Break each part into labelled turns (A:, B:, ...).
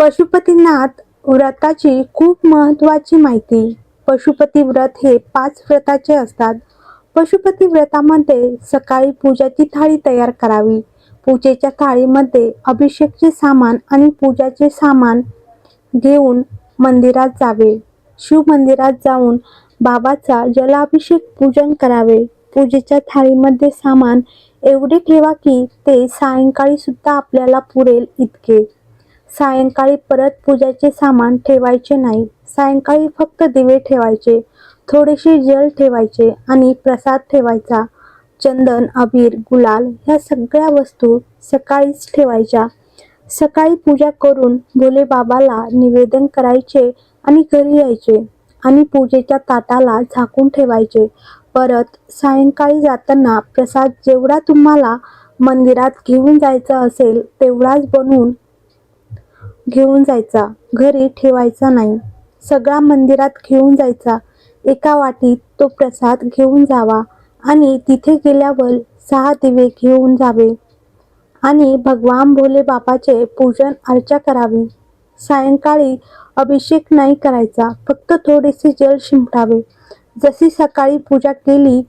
A: पशुपतीनाथ व्रताची खूप महत्त्वाची माहिती. पशुपती व्रत हे पाच व्रताचे असतात. पशुपती व्रतामध्ये सकाळी पूजाची थाळी तयार करावी. पूजेच्या थाळीमध्ये अभिषेकचे सामान आणि पूजाचे सामान घेऊन मंदिरात जावे. शिव मंदिरात जाऊन बाबाचा जलाभिषेक पूजन करावे. पूजेच्या थाळीमध्ये सामान एवढे ठेवा की ते सायंकाळी सुद्धा आपल्याला पुरेल इतके. सायंकाळी परत पूजाचे सामान ठेवायचे नाही. सायंकाळी फक्त दिवे ठेवायचे थोडेसे जल ठेवायचे आणि प्रसाद ठेवायचा. चंदन अबीर गुलाल ह्या सगळ्या वस्तू सकाळीच ठेवायच्या. सकाळी पूजा करून भोले बाबाला निवेदन करायचे आणि घरी यायचे आणि पूजेच्या ताटाला झाकून ठेवायचे. परत सायंकाळी जाताना प्रसाद जेवढा तुम्हाला मंदिरात घेऊन जायचा असेल तेवढाच बनवून घेऊन जायचा. घरी ठेवायचा नाही. सगळा मंदिरात घेऊन जायचा. एका वाटीत तो प्रसाद घेऊन जावा आणि तिथे गेल्यावर सहा दिवे घेऊन जावे. आणि भगवान भोले बापाचे पूजन अर्चा करावी. सायंकाळी अभिषेक नाही करायचा. फक्त थोडेसे जल शिंपडावे. जशी सकाळी पूजा केली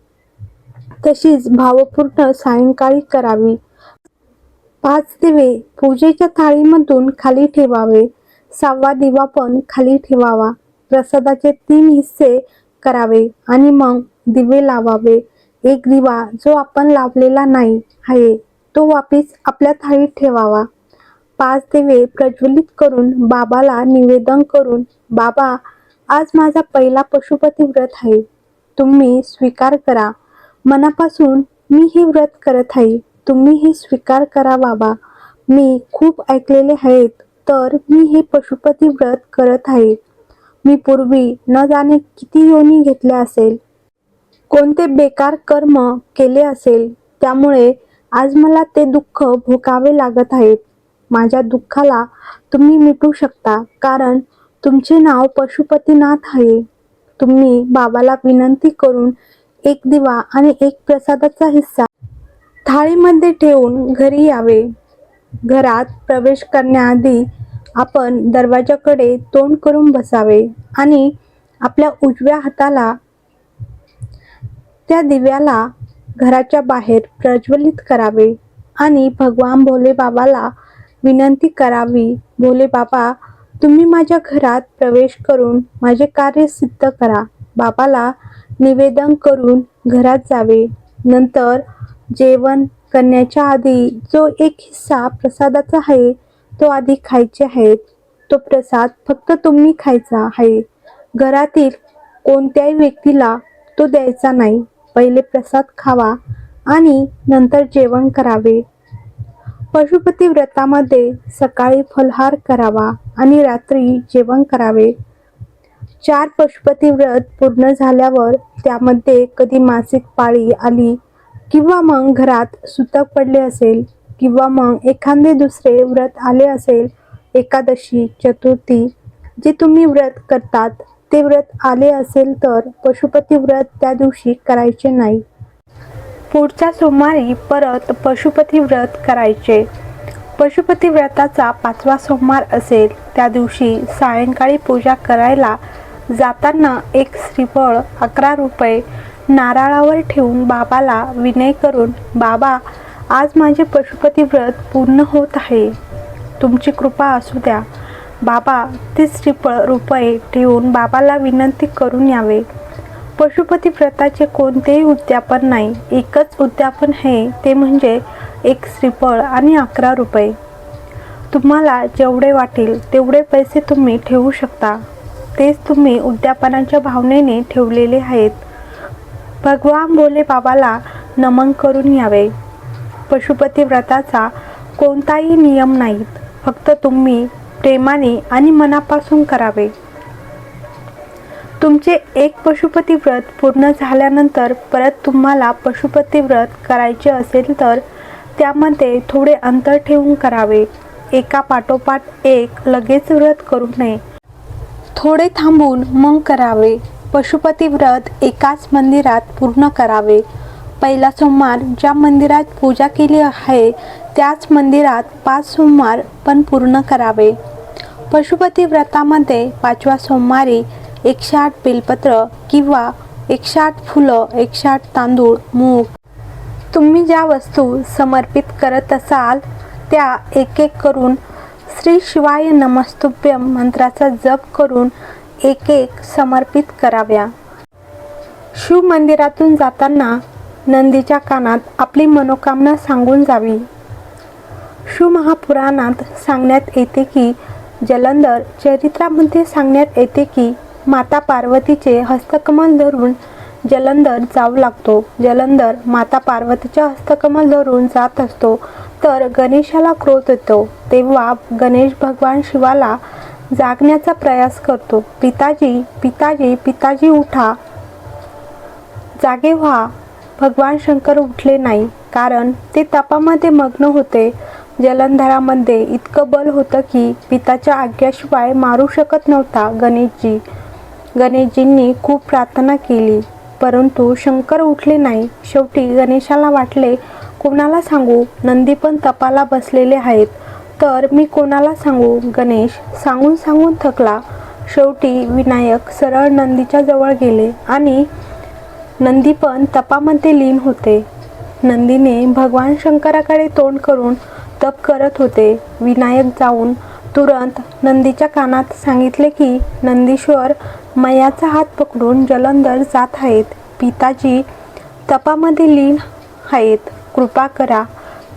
A: तशीच भावपूर्ण सायंकाळी करावी. पाच दिवे पूजेच्या थाळीमधून खाली ठेवावे. सहावा दिवा पण खाली ठेवावा. प्रसादाचे तीन हिस्से करावे आणि मग दिवे लावावे. एक दिवा जो आपण लावलेला नाही आहे तो वापिस आपल्या थाळीत ठेवावा. पाच दिवे प्रज्वलित करून बाबाला निवेदन करून बाबा आज माझा पहिला पशुपती व्रत आहे. तुम्ही स्वीकार करा. मनापासून मी हे व्रत करत आहे. तुम्हीही स्वीकार करा बाबा. मी खूप ऐकलेले आहेत तर मी हे पशुपती व्रत करत आहे. मी पूर्वी न जाणे किती योनी घेतल्या असेल? कोणते बेकार कर्म केले असेल? त्यामुळे आज मला ते दुःख भोगावे लागत आहेत. माझ्या दुःखाला तुम्ही मिटू शकता कारण तुमचे नाव पशुपतीनाथ आहे. तुम्ही बाबाला विनंती करून एक दिवा आणि एक प्रसादाचा हिस्सा थाळीमध्ये ठेवून घरी यावे. घरात प्रवेश करण्याआधी आपण दरवाजाकडे तोंड करून बसावे आणि आपल्या उजव्या हाताला त्या दिव्याला घराच्या बाहेर प्रज्वलित करावे आणि भगवान भोले बाबाला विनंती करावी भोले बाबा तुम्ही माझ्या घरात प्रवेश करून माझे कार्य सिद्ध करा. बाबाला निवेदन करून घरात जावे. नंतर जेवण करण्याच्या आधी जो एक हिस्सा प्रसादाचा आहे तो आधी खायचे आहेत. तो प्रसाद फक्त तुम्ही खायचा आहे. घरातील कोणत्याही व्यक्तीला तो द्यायचा नाही. पहिले प्रसाद खावा आणि नंतर जेवण करावे. पशुपती व्रतामध्ये सकाळी फलहार करावा आणि रात्री जेवण करावे. चार पशुपती व्रत पूर्ण झाल्यावर त्यामध्ये कधी मासिक पाळी आली किंवा मग घरात सुतक पडले असेल किंवा मग एखादे दुसरे व्रत आले असेल एकादशी चतुर्थी जे तुम्ही व्रत करतात ते व्रत आले असेल तर पशुपती व्रत त्या दिवशी करायचे नाही. पुढच्या सोमवारी परत पशुपती व्रत करायचे. पशुपती व्रताचा पाचवा सोमवार असेल त्या दिवशी सायंकाळी पूजा करायला जाताना एक श्रीफळ अकरा रुपये नारळावर ठेवून बाबाला विनय करून बाबा आज माझे पशुपती व्रत पूर्ण होत आहे. तुमची कृपा असू द्या. बाबा तीस श्रीफळ रुपये ठेवून बाबाला विनंती करून यावे. पशुपती व्रताचे कोणतेही उद्यापन नाही. एकच उद्यापन आहे ते म्हणजे एक श्रीफळ आणि अकरा रुपये. तुम्हाला जेवढे वाटेल तेवढे पैसे तुम्ही ठेवू शकता. तेच तुम्ही उद्यापनाच्या भावनेने ठेवलेले आहेत. भगवान भोले बाबाला नमन करून यावे. पशुपती व्रताचा कोणताही नियम नाहीत. फक्त तुम्ही प्रेमाने आणि मनापासून करावे. तुमचे एक पशुपती व्रत पूर्ण झाल्यानंतर परत तुम्हाला पशुपती व्रत करायचे असेल तर त्यामध्ये थोडे अंतर ठेवून करावे. एका पाठोपाठ एक लगेच व्रत करू नये. थोडे थांबून मग करावे. पशुपती व्रत एकाच मंदिरात पूर्ण करावे. पहिला सोमवार ज्या मंदिरात पूजा केली आहे त्याच मंदिरात पाच सोमवार पण पूर्ण करावे. पशुपती व्रतामध्ये पाचव्या सोमवारी एकशे आठ बेलपत्र किंवा एकशे आठ फुलं एकशे आठ तांदूळ मूग. तुम्ही ज्या वस्तू समर्पित करत असाल त्या एक एक करून श्री शिवाय नमस्तुभ्यम मंत्राचा जप करून एक एक समर्पित कराव्या. शिव मंदिरातून जाताना नंदीच्या कानात आपली मनोकामना सांगून जावी. शिवमहापुराणात सांगण्यात येते की जलंधर चरित्रामध्ये सांगण्यात येते की माता पार्वतीचे हस्तकमल धरून जलंधर जाऊ लागतो. जलंधर माता पार्वतीच्या हस्तकमल धरून जात असतो तर गणेशाला क्रोध येतो. तेव्हा गणेश भगवान शिवाला जागण्याचा प्रयास करतो. पिताजी पिताजी पिताजी उठा. जागे व्हा. भगवान शंकर उठले नाही. कारण ते तपामध्ये मग्न होते. जलंधरामध्ये इतकं बल होतं की पिताच्या आज्ञाशिवाय मारू शकत नव्हता गणेशजी. गणेशजींनी खूप प्रार्थना केली. परंतु शंकर उठले नाही. शेवटी गणेशाला वाटले कोणाला सांगू? नंदी पण तपाला बसलेले आहेत. तर मी कोणाला सांगू? गणेश सांगून सांगून थकला. शेवटी विनायक सरळ नंदीच्या जवळ गेले आणि नंदी पण तपामध्ये लीन होते. नंदीने भगवान शंकराकडे तोंड करून तप करत होते. विनायक जाऊन तुरंत नंदीच्या कानात सांगितले की नंदीश्वर मैयाचा हात पकडून जलंधर जात आहेत. पिताजी तपामध्ये लीन आहेत. कृपा करा.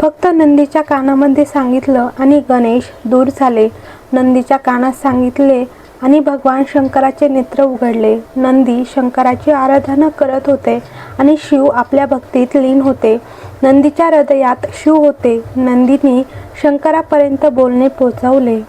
A: फक्त नंदीच्या कानामध्ये सांगितलं आणि गणेश दूर झाले. नंदीच्या कानात सांगितले आणि भगवान शंकराचे नेत्र उघडले. नंदी शंकराची आराधना करत होते आणि शिव आपल्या भक्तीत लीन होते. नंदीच्या हृदयात शिव होते. नंदीने शंकरापर्यंत बोलणे पोचवले.